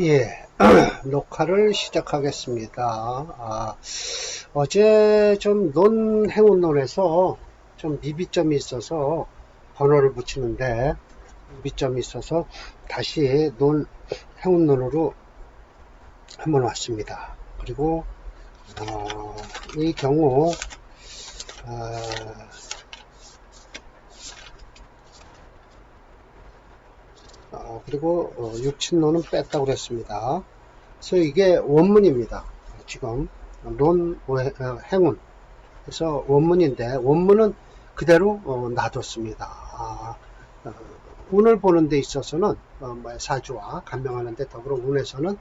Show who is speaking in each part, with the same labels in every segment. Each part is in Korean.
Speaker 1: 예, 녹화를 시작하겠습니다. 아, 어제 좀 논 행운론에서 좀 미비점이 있어서 번호를 붙이는데 미비점이 있어서 다시 논 행운론으로 한번 왔습니다. 그리고 어, 이 경우 아, 어, 그리고 어, 육친론은 뺐다고 그랬습니다. 그래서 이게 원문입니다. 지금 논 왜- 어, 행운 그래서 원문인데 원문은 그대로 어, 놔뒀습니다. 아, 어, 운을 보는 데 있어서는 어, 뭐 사주와 간명하는 데 더불어 운에서는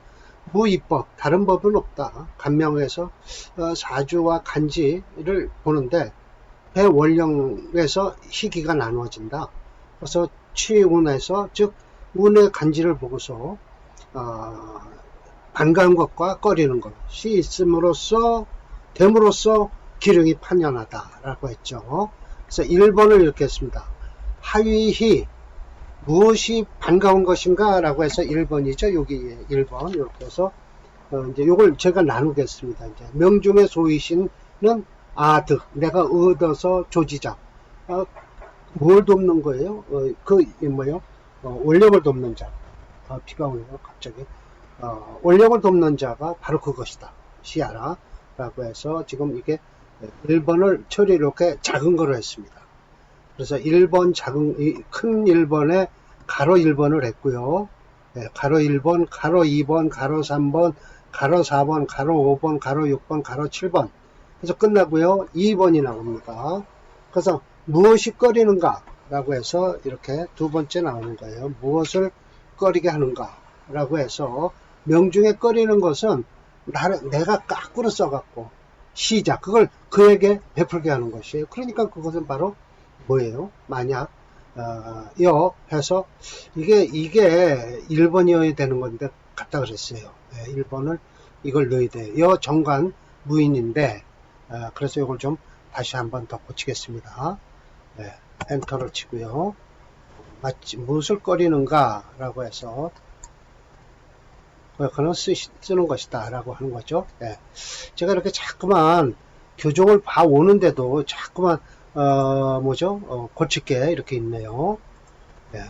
Speaker 1: 무이법 다른 법은 없다. 간명에서 어, 사주와 간지를 보는데 배원령에서 희기가 나누어진다. 그래서 취운에서 즉 운의 간지를 보고서 어, 반가운 것과 꺼리는 것이 있음으로써 됨으로써 기력이 판연하다라고 했죠. 그래서 1번을 이렇게 했습니다. 하위히 무엇이 반가운 것인가 라고 해서 1번이죠. 여기 1번 이렇게 해서 어, 이제 요걸 제가 나누겠습니다. 이제 명중의 소이신은 아득 내가 얻어서 조지자 어, 뭘 돕는 거예요? 어, 그이 뭐요? 어, 원력을 돕는 자. 아, 비가 오네요, 갑자기. 어, 원력을 돕는 자가 바로 그것이다. 시야라. 라고 해서 지금 이게 1번을 처리 이렇게 작은 거로 했습니다. 그래서 1번 작은, 이큰 1번에 가로 1번을 했고요. 네, 가로 1번, 가로 2번, 가로 3번, 가로 4번, 가로 5번, 가로 6번, 가로 7번. 그래서 끝나고요. 2번이 나옵니다. 그래서 무엇이 꺼리는가? 라고 해서 이렇게 두 번째 나오는 거예요. 무엇을 꺼리게 하는가? 라고 해서 명중에 꺼리는 것은 나를, 내가 까꾸로 써갖고 시작. 그걸 그에게 베풀게 하는 것이에요. 그러니까 그것은 바로 뭐예요? 만약, 어, 여 해서 이게, 이게 1번이어야 되는 건데 같다 그랬어요. 네, 1번을 이걸 넣어야 돼요. 여 정관 무인인데, 어, 그래서 이걸 좀 다시 한번 더 고치겠습니다. 네, 엔터를 치고요. 마치 무엇을 꺼리는가 라고 해서 그는 쓰, 쓰는 것이다 라고 하는 거죠. 네. 제가 이렇게 자꾸만 교정을 봐 오는데도 자꾸만 어, 뭐죠? 어, 고칠 게 이렇게 있네요. 네.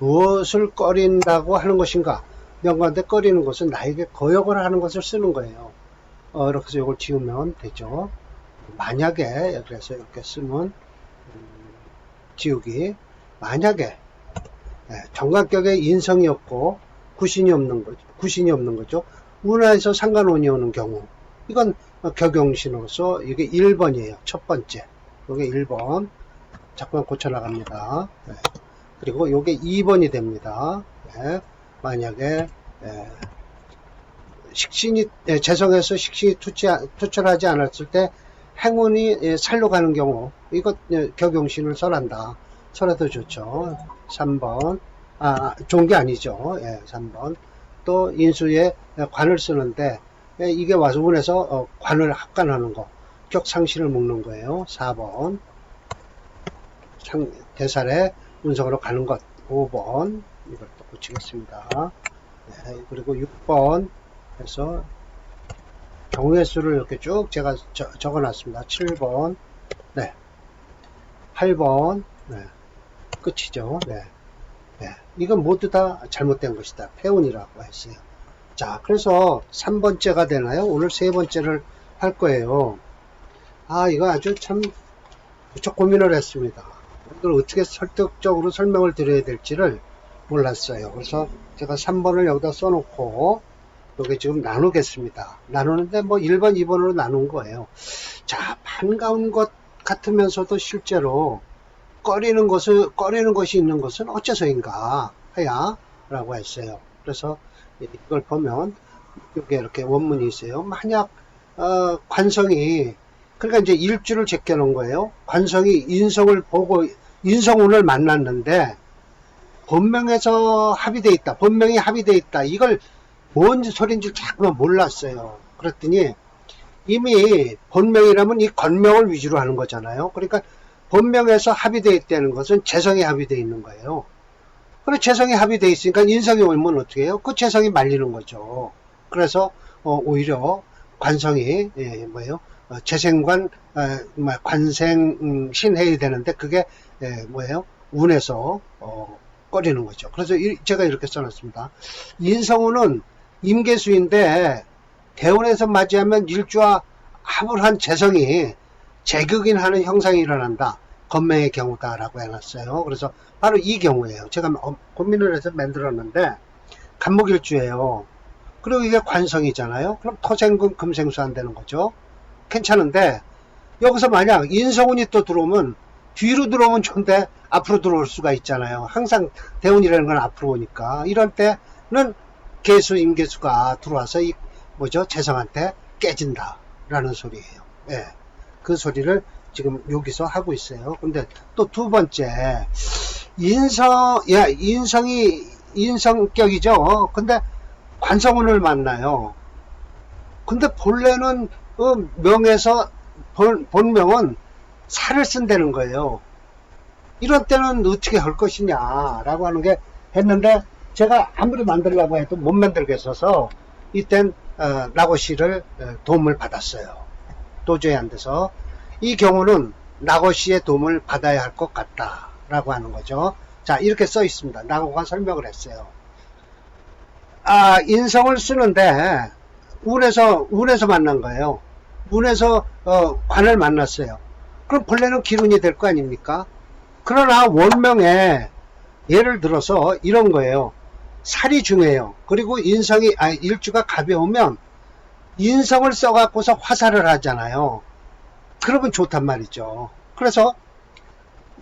Speaker 1: 무엇을 꺼린다고 하는 것인가? 명관대 꺼리는 것은 나에게 거역을 하는 것을 쓰는 거예요. 어, 이렇게 해서 이걸 지우면 되죠. 만약에 그래서 이렇게 쓰면 음, 지우기 만약에 예, 정관격에 인성이 없고 구신이 없는 거죠. 구신이 없는 거죠. 운하에서 상관운이 오는 경우 이건 격용신으로서 이게 1번이에요. 첫 번째. 이게 1번. 자꾸만 고쳐 나갑니다. 네. 그리고 이게 2번이 됩니다. 네. 만약에 예, 식신이 예, 재성에서 식신이 투치, 투철하지 않았을 때 행운이 예, 살로 가는 경우 이것 예, 격용신을 설한다. 설해도 좋죠. 3번 아 좋은 게 아니죠. 예, 3번 또 인수에 관을 쓰는데 예, 이게 와수분에서 어, 관을 합관하는 거 격상신을 묶는 거예요. 4번 상, 대살에 운석으로 가는 것 5번 이걸 또 고치겠습니다. 네, 그리고 6번 해서 경우의 수를 이렇게 쭉 제가 저, 적어놨습니다. 7번, 네, 8번, 네, 끝이죠. 네, 네, 이건 모두 다 잘못된 것이다. 폐운이라고 했어요. 자, 그래서 3번째가 되나요? 오늘 세 번째를 할 거예요. 아, 이거 아주 참 무척 고민을 했습니다. 이걸 어떻게 설득적으로 설명을 드려야 될지를 몰랐어요. 그래서 제가 3번을 여기다 써놓고 여기 지금 나누겠습니다. 나누는데 뭐 1번, 2번으로 나눈 거예요. 자, 반가운 것 같으면서도 실제로 꺼리는 것을, 꺼리는 것이 있는 것은 어째서인가 해야 라고 했어요. 그래서 이걸 보면 여기 이렇게 원문이 있어요. 만약 어, 관성이 그러니까 이제 일주를 제껴 놓은 거예요. 관성이 인성을 보고 인성운을 만났는데 본명에서 합의돼 있다. 본명이 합의돼 있다. 이걸 뭔 소리인지 자꾸만 몰랐어요. 그랬더니 이미 본명이라면 이 건명을 위주로 하는 거잖아요. 그러니까 본명에서 합의되어 있다는 것은 재성이 합의되어 있는 거예요. 그래 재성이 합의돼 있으니까 인성이 오면 어떻게 해요? 그 재성이 말리는 거죠. 그래서 어, 오히려 관성이 예, 뭐예요? 어, 재생관 어, 뭐 관생 음, 신해야 되는데 그게 예, 뭐예요? 운에서 어, 꺼리는 거죠. 그래서 이- 제가 이렇게 써놨습니다. 인성운은 임계수인데 대운에서 맞이하면 일주와 합을 한 재성이 재극인 하는 형상이 일어난다. 건명의 경우다라고 해놨어요. 그래서 바로 이 경우예요. 제가 어, 고민을 해서 만들었는데 간목일주예요. 그리고 이게 관성이잖아요. 그럼 토생금 금생수 안 되는 거죠. 괜찮은데 여기서 만약 인성운이 또 들어오면 뒤로 들어오면 좋은데 앞으로 들어올 수가 있잖아요. 항상 대운이라는 건 앞으로 오니까 이런 때는 개수 임계수가 들어와서 이 뭐죠 재성한테 깨진다라는 소리예요. 예. 그 소리를 지금 여기서 하고 있어요. 근데 또 두 번째 인성 야 인성이 인성격이죠. 근데 관성운을 만나요. 근데 본래는 어, 명에서 본, 본명은 살을 쓴다는 거예요. 이런 때는 어떻게 할 것이냐라고 하는 게 했는데 제가 아무리 만들려고 해도 못 만들겠어서 이땐 어, 나고씨를 어, 도움을 받았어요. 도저히 안 돼서 이 경우는 나고씨의 도움을 받아야 할 것 같다 라고 하는 거죠. 자 이렇게 써 있습니다. 나고가 설명을 했어요. 아 인성을 쓰는데 운에서 운에서 만난 거예요. 운에서 어, 관을 만났어요. 그럼 본래는 기운이 될 거 아닙니까? 그러나 원명에 예를 들어서 이런 거예요. 살이 중요해요. 그리고 인성이 아 일주가 가벼우면 인성을 써갖고서 화살을 하잖아요. 그러면 좋단 말이죠. 그래서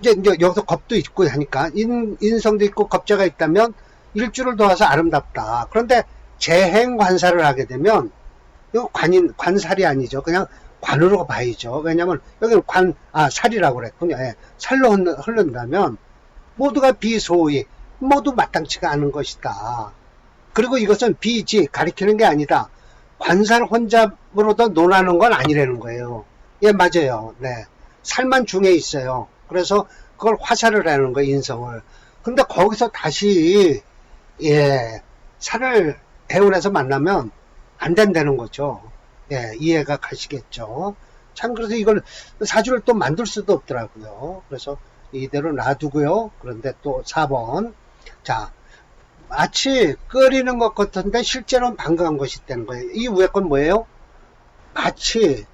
Speaker 1: 이제, 이제 여기서 겁도 있고 하니까 인, 인성도 있고 겁자가 있다면 일주를 도와서 아름답다. 그런데 재행 관사를 하게 되면 이거 관인 관살이 아니죠. 그냥 관으로 봐야죠. 왜냐면 여기는 관, 아, 살이라고 그랬군요. 예, 살로 흐른다면 모두가 비소위, 모두 마땅치가 않은 것이다. 그리고 이것은 비지, 가리키는 게 아니다. 관살 혼잡으로도 논하는 건 아니라는 거예요. 예, 맞아요. 네. 살만 중에 있어요. 그래서 그걸 화살을 하는 거예요, 인성을. 근데 거기서 다시, 예, 살을 대운에서 만나면 안 된다는 거죠. 예, 이해가 가시겠죠. 참, 그래서 이걸 사주를 또 만들 수도 없더라고요. 그래서 이대로 놔두고요. 그런데 또 4번. 자, 마치 끓이는 것 같은데 실제로는 반가운 것이 있다는 거예요. 이 위에 건 뭐예요? 마치,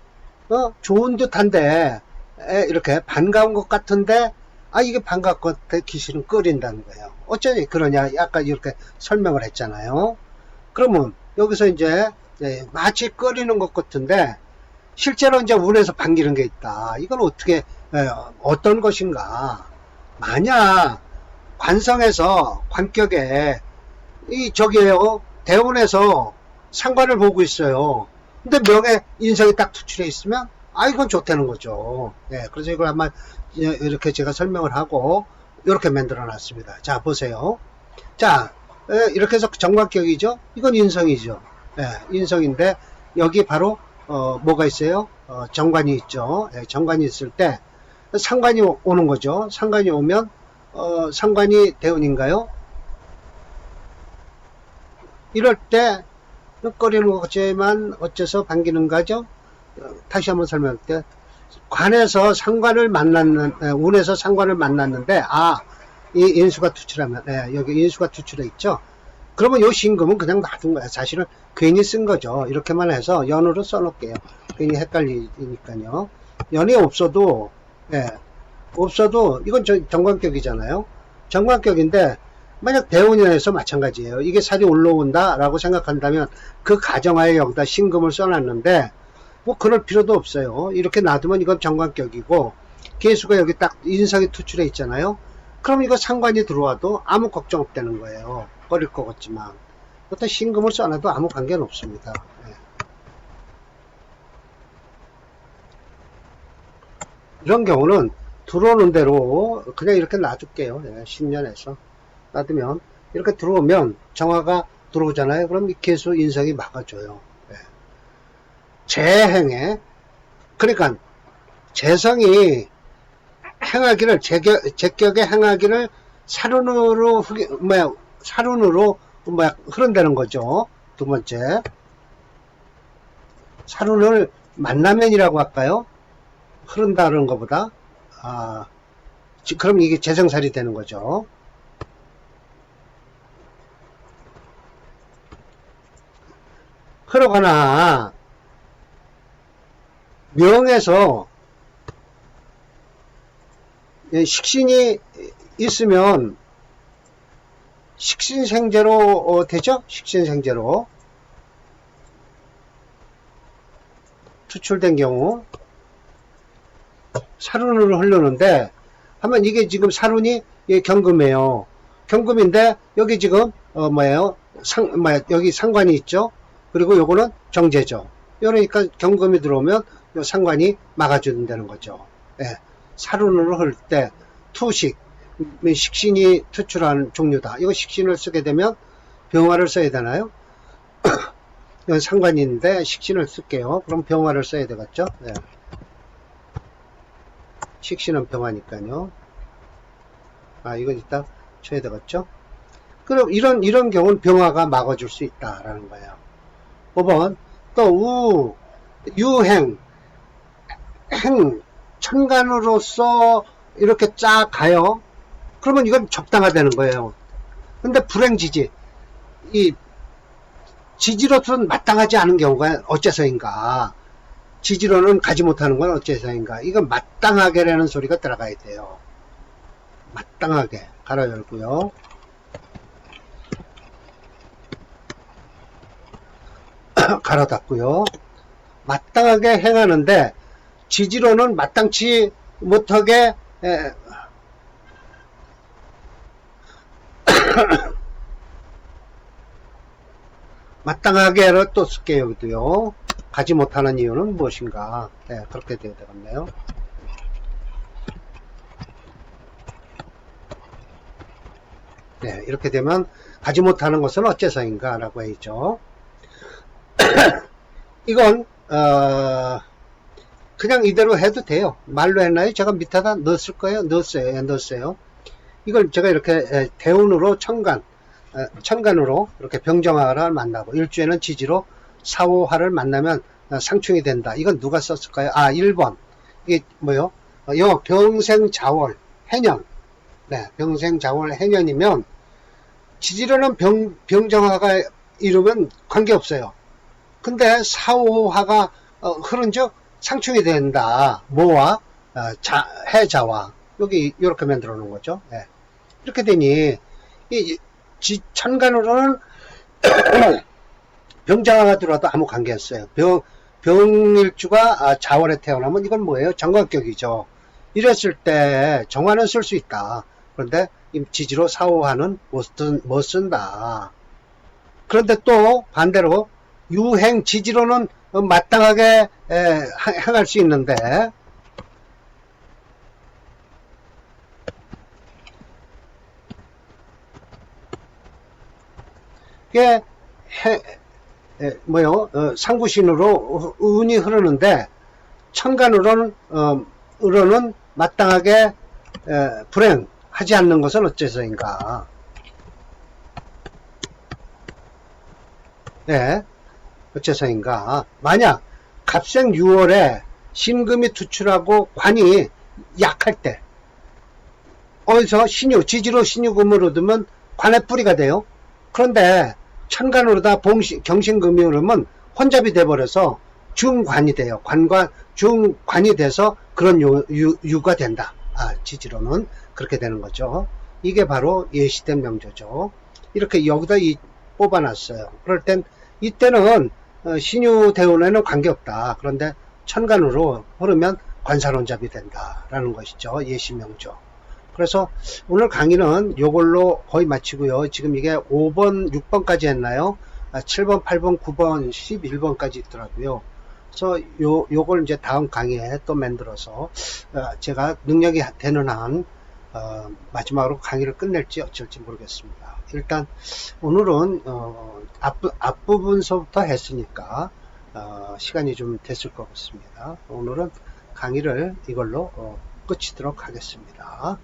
Speaker 1: 어, 좋은 듯한데, 에, 이렇게 반가운 것 같은데, 아, 이게 반가운 것 같아 기실은 끓인다는 거예요. 어쩌니 그러냐. 아까 이렇게 설명을 했잖아요. 그러면 여기서 이제 예, 마치 끓이는 것 같은데 실제로 이제 운에서 반기는 게 있다. 이건 어떻게 예, 어떤 것인가? 만약 관성에서 관격에 이 저기에요 대운에서 상관을 보고 있어요. 근데 명예 인성이 딱 투출해 있으면 아 이건 좋다는 거죠. 예, 그래서 이걸 한번 이렇게 제가 설명을 하고 이렇게 만들어 놨습니다. 자 보세요. 자 예, 이렇게 해서 정관격이죠. 이건 인성이죠. 예, 인성인데 여기 바로 어, 뭐가 있어요? 어, 정관이 있죠. 예, 정관이 있을 때 상관이 오- 오는 거죠. 상관이 오면 어, 상관이 대운인가요? 이럴 때 꺼리는 것 같지만 어째서 반기는 가죠? 어, 다시 한번 설명할게요. 관에서 상관을 만났는 에, 운에서 상관을 만났는데 아 이 인수가 투출하면 예, 여기 인수가 투출해 있죠. 그러면 요 신금은 그냥 놔둔 거야. 사실은 괜히 쓴 거죠. 이렇게만 해서 연으로 써놓을게요. 괜히 헷갈리니까요. 연이 없어도 예, 없어도 이건 저- 정관격이잖아요. 정관격인데 만약 대운에서 마찬가지예요. 이게 살이 올라온다라고 생각한다면 그 가정하에 여기다 신금을 써놨는데 뭐 그럴 필요도 없어요. 이렇게 놔두면 이건 정관격이고 개수가 여기 딱 인성이 투출해 있잖아요. 그럼 이거 상관이 들어와도 아무 걱정 없다는 거예요. 꺼릴 것 같지만. 그것도 신금을 써놔도 아무 관계는 없습니다. 예. 이런 경우는 들어오는 대로 그냥 이렇게 놔둘게요. 예, 10년에서. 놔두면 이렇게 들어오면 정화가 들어오잖아요. 그럼 이 개수 인성이 막아줘요. 예. 재행에 그러니까 재성이 행하기를 제격, 제격에 행하기를 사륜으로 흑 뭐야 사륜으로 뭐야 흐른다는 거죠. 두 번째 사륜을 만나면이라고 할까요? 흐른다는 것보다 아 지- 그럼 이게 재생살이 되는 거죠. 흐르거나 명에서 예, 식신이 있으면 식신생제로 어, 되죠? 식신생제로 추출된 경우 사륜으로 흐르는데 하면 이게 지금 사륜이 예, 경금이에요. 경금인데 여기 지금 어 뭐예요? 상 뭐야 여기 상관이 있죠. 그리고 요거는 정제죠. 그러니까 경금이 들어오면 요 상관이 막아준다는 거죠. 예. 사륜으로 흐를 때 투식 식신이 투출하는 종류다. 이거 식신을 쓰게 되면 병화를 써야 되나요? 이건 상관인데 식신을 쓸게요. 그럼 병화를 써야 되겠죠? 네. 식신은 병화니까요. 아, 이건 이따 쳐야 되겠죠? 그럼 이런, 이런 경우는 병화가 막아줄 수 있다라는 거예요. 5번, 또 우, 유행, 행, 천간으로서 이렇게 쫙 가요. 그러면 이건 적당하다는 거예요. 근데 불행지지, 이, 지지로서는 마땅하지 않은 경우가 어째서인가. 지지로는 가지 못하는 건 어째서인가. 이건 마땅하게라는 소리가 들어가야 돼요. 마땅하게. 가로 열고요. 가로 닫고요. 마땅하게 행하는데 지지로는 마땅치 못하게 에, 마땅하게를 또 쓸게요 여기도요 가지 못하는 이유는 무엇인가 네, 그렇게 되어야 되겠네요 네, 이렇게 되면 가지 못하는 것은 어째서인가 라고 해야죠 이건 어, 그냥 이대로 해도 돼요. 말로 했나요? 제가 밑에다 넣었을 거예요. 넣었어요. 예, 넣었어요. 이걸 제가 이렇게 에, 대운으로 천간, 에, 천간으로 이렇게 병정화를 만나고 일주에는 지지로 사오화를 만나면 어, 상충이 된다. 이건 누가 썼을까요? 아, 1번. 이게 뭐요? 어, 요 병생자월 해년. 네, 병생자월 해년이면 지지로는 병, 병정화가 이루면 관계없어요. 근데 사오화가 어, 흐른 즉 상충이 된다. 뭐와 어, 자, 해자와 여기 이렇게 만들어 놓은 거죠. 예. 이렇게 되니 이 지, 천간으로는 병자가 들어와도 아무 관계 없어요. 병 병일주가 아, 자월에 태어나면 이건 뭐예요? 정관격이죠. 이랬을 때 정화는 쓸 수 있다. 그런데 이 지지로 사오화는 못, 쓴, 못 쓴다. 그런데 또 반대로 유행 지지로는 어, 마땅하게 에, 행할 수 있는데 이게 해, 에, 뭐요 어, 상구신으로 운이 흐르는데 천간으로는 어, 으로는 마땅하게 에, 불행하지 않는 것은 어째서인가 네. 어째서인가? 만약 갑생 6월에 신금이 투출하고 관이 약할 때 어디서 신유, 지지로 신유금을 얻으면 관의 뿌리가 돼요. 그런데 천간으로다 봉신, 경신금이 오르면 혼잡이 돼버려서 중관이 돼요. 관과 중관이 돼서 그런 유, 유, 유가 된다. 아, 지지로는 그렇게 되는 거죠. 이게 바로 예시된 명조죠. 이렇게 여기다 이 뽑아놨어요. 그럴 땐 이때는 어, 신유 대운에는 관계없다. 그런데 천간으로 흐르면 관사론잡이 된다라는 것이죠. 예시명조. 그래서 오늘 강의는 이걸로 거의 마치고요. 지금 이게 5번, 6번까지 했나요? 아, 7번, 8번, 9번, 11번까지 있더라고요. 그래서 요, 요걸 이제 다음 강의에 또 만들어서 어, 제가 능력이 되는 한 어, 마지막으로 강의를 끝낼지 어쩔지 모르겠습니다. 일단 오늘은 어, 앞, 앞부분서부터 했으니까 어, 시간이 좀 됐을 것 같습니다. 오늘은 강의를 이걸로 어, 끝이도록 하겠습니다.